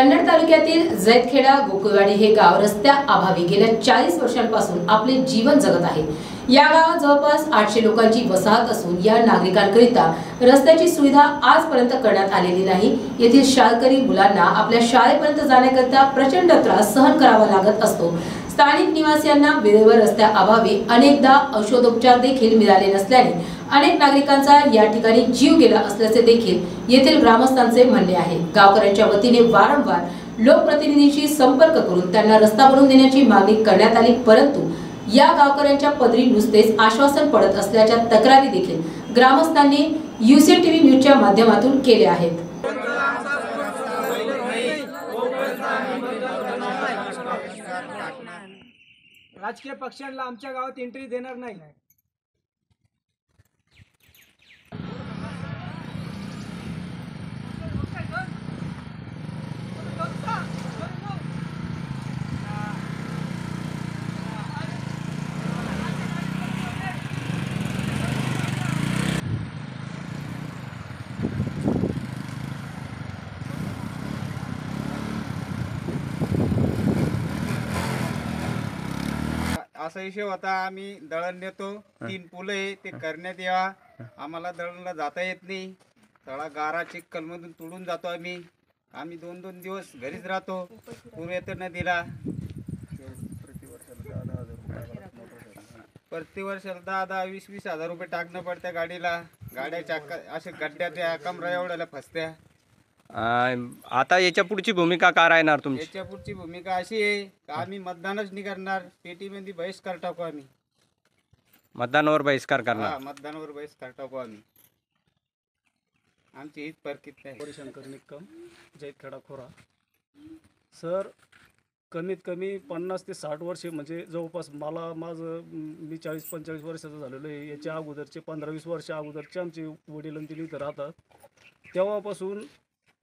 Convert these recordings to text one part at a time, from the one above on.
कन्नड तालुक्यातील जैतखेडा गोकुळवाडी हे गाव रस्त्या अभावी गेल्या चाळीस वर्षांपासून आपले जीवन जगत आहे. या गावात जवळपास आठशे लोकांची वसाहत असून या नागरिकांकरिता रस्त्याची सुविधा आजपर्यंत करण्यात आलेली नाही. येथील शाळकरी मुलांना आपल्या शाळेपर्यंत जाण्याकरिता प्रचंड त्रास सहन करावा लागत असतो. स्थानिक निवासियांना वेळेवर रस्त्या अभावी अनेकदा औषधोपचार देखील मिळाले नसल्याने अनेक नागरिकांचा या ठिकाणी जीव गेला असल्याचे देखील येथील ग्रामस्थांचे म्हणणे आहे. गावकऱ्यांच्या वतीने वारंवार लोकप्रतिनिधींशी संपर्क करून त्यांना रस्ता बनवून देण्याची मागणी करण्यात आली परंतु या गावकऱ्यांच्या पदरी नुसतेच आश्वासन पडत असल्याच्या तक्रारी देखील ग्रामस्थांनी युसी टीव्ही न्यूजच्या माध्यमातून केल्या आहेत. राजकीय पक्षांना आमच्या गावात एंट्री देणार नाही. असा विषय होता आम्ही दळण नेतो तीन पुलं आहे ते करण्यात यावा. आम्हाला दळणला जाता येत नाही. तळा गारा चिखलमधून तुडून जातो आम्ही. आम्ही दोन दोन दिवस घरीच राहतो. पूर येतो नदीला. प्रति वर्षाला दहा दहा वीस वीस हजार रुपये टाकणं पडत्या गाडीला. गाड्याच्या क- अशा गड्ड्यात या कमरा एवढ्याला फसत्या. अं, आता याच्या पुढची भूमिका काय राहणार तुमची? याच्या पुढची भूमिका अशी आहे का आम्ही मतदानच नाही करणार पेटीमध्ये बहिष्कार टाकू आम्ही. मतदानावर बहिष्कार हा करणार मतदानावर बहिष्कार टाकू आम्ही. आमची हीच परकित आहे. हरिशंकर निक्कम जैतखेडा खोरा सर कमीत कमी पन्नास ते साठ वर्षे म्हणजे जवळपास मला माझं म, मी चाळीस पंचेचाळीस वर्षाचं झालेलो आहे. याच्या अगोदरचे पंधरा वीस वर्ष अगोदरचे आमचे वडील आणि तिने इथं राहतात. तेव्हापासून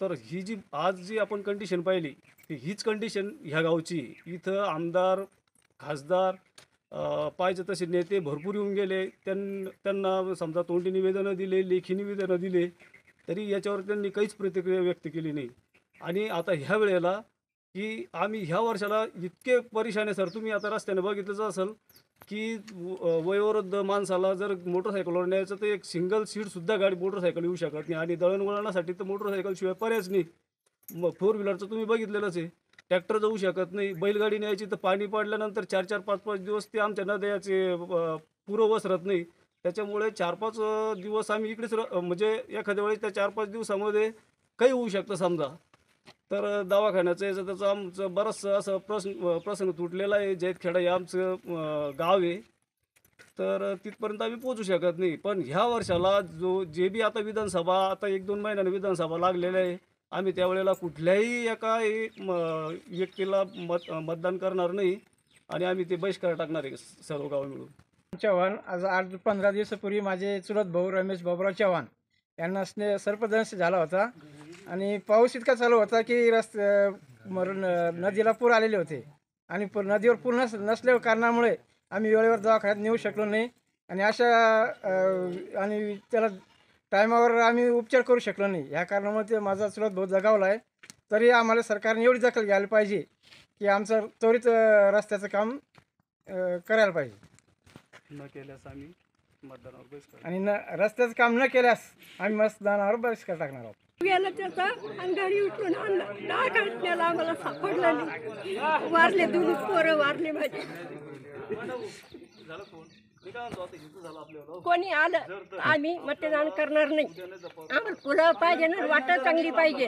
तर ही जी आज जी आपण कंडिशन पाहिली ती हीच कंडिशन ह्या गावची. इथं आमदार खासदार पाहिजे तसे नेते भरपूर येऊन गेले. त्यां त्यांना समजा तोंडी निवेदनं दिले लेखी निवेदनं दिले तरी याच्यावर त्यांनी काहीच प्रतिक्रिया व्यक्त केली नाही. आणि आता ह्या वेळेला की आम्ही ह्या वर्षाला इतके परेशान आहे सर तुम्ही आता रस्त्याने बघितलंच असेल की वयोवृद्ध माणसाला जर मोटरसायकलवर न्यायचं तर एक सिंगल सीटसुद्धा गाडी मोटरसायकल येऊ शकत नाही आणि दळणवळणासाठी तर मोटरसायकलशिवाय पर्यायच नाही. मग फोर व्हीलरचं तुम्ही बघितलेलंच आहे. ट्रॅक्टर जाऊ शकत नाही. बैलगाडी न्यायची तर पाणी पडल्यानंतर चार चार पाच पाच दिवस ते आमच्या नद्याचे पुरं वसरत नाही. त्याच्यामुळे चार पाच दिवस आम्ही इकडेच र- म्हणजे एखाद्या वेळेस त्या चार पाच दिवसामध्ये काही होऊ शकतं समजा. तर दवाखान्याचं याचं त्याचं आमचं बरंचसं असं प्रश्न प्रसंग तुटलेला आहे. जैतखेडा हे आमचं गाव आहे. तर तिथपर्यंत आम्ही पोचू शकत नाही. पण ह्या वर्षाला जो जे बी आता विधानसभा आता एक दोन महिन्याने विधानसभा लागलेल्या आहे. आम्ही त्यावेळेला कुठल्याही एका म- व्यक्तीला मत मतदान करणार नाही. आणि आम्ही ते बहिष्कार टाकणार आहे सर्व गाव मिळून. चव्हाण आज आठ पंधरा दिवसापूर्वी माझे चुलत भाऊ रमेश बाबुराव चव्हाण यांना स्ने सर्पदंश झाला होता. आणि पाऊस इतका चालू होता की रस्ते मरून नदीला पूर आलेले होते. आणि पूर नदीवर पूर नस नसल्या कारणामुळे आम्ही वेळेवर दवाखान्यात नेऊ शकलो नाही. आणि अशा आणि त्याला टायमावर आम्ही उपचार करू शकलो नाही. ह्या कारणामुळे ते माझा चुलत भाऊ जगावला आहे. तरी आम्हाला सरकारने एवढी दखल घ्यायला पाहिजे की आमचं त्वरित रस्त्याचं काम करायला पाहिजे. न केल्यास आम्ही मतदानावर आणि न रस्त्याचं काम न केल्यास आम्ही मतदानावर बहिष्कार टाकणार आहोत. गेला त्याचा आणि घरी उठून आणलं दहा काढण्याला आम्हाला सापडलं नाही. वारले दोन पोरं वारले माझे. कोणी आलं आम्ही मतदान करणार नाही. आम्हाला फुलं पाहिजे ना वाटा चांगली पाहिजे.